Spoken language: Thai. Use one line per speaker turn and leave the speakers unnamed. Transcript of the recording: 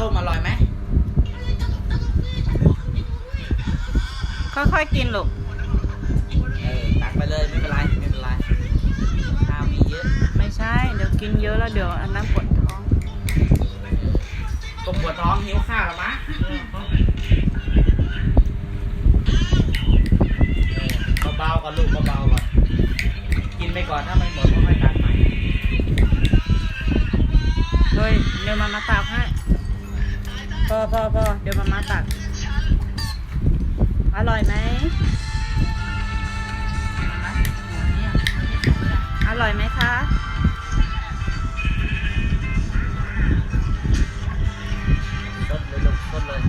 ต้มอร่อยไหม
ค่อยๆกินลูก
ตักไปเลยไม่เป็นไรไม่เป็นไรข้าวมีเยอะ
ไม่ใช่ เดี๋ยวกินเยอะแล้วเดี๋ยวอันน้ำปวดท้อง
ตรปวดท้องหิวข้าวหรอมะเบาๆก่อนลูกเบาๆก่อนกินไปก่อนถ้าไม่หมดก็ค่อยตักใหม่
เ Rồi, nếu mà nó tạo พอพอพอเดี๋ยวมามาตัก อร่อยไหม อร่อยไหมคะ
ต้เลยลงต้นเลย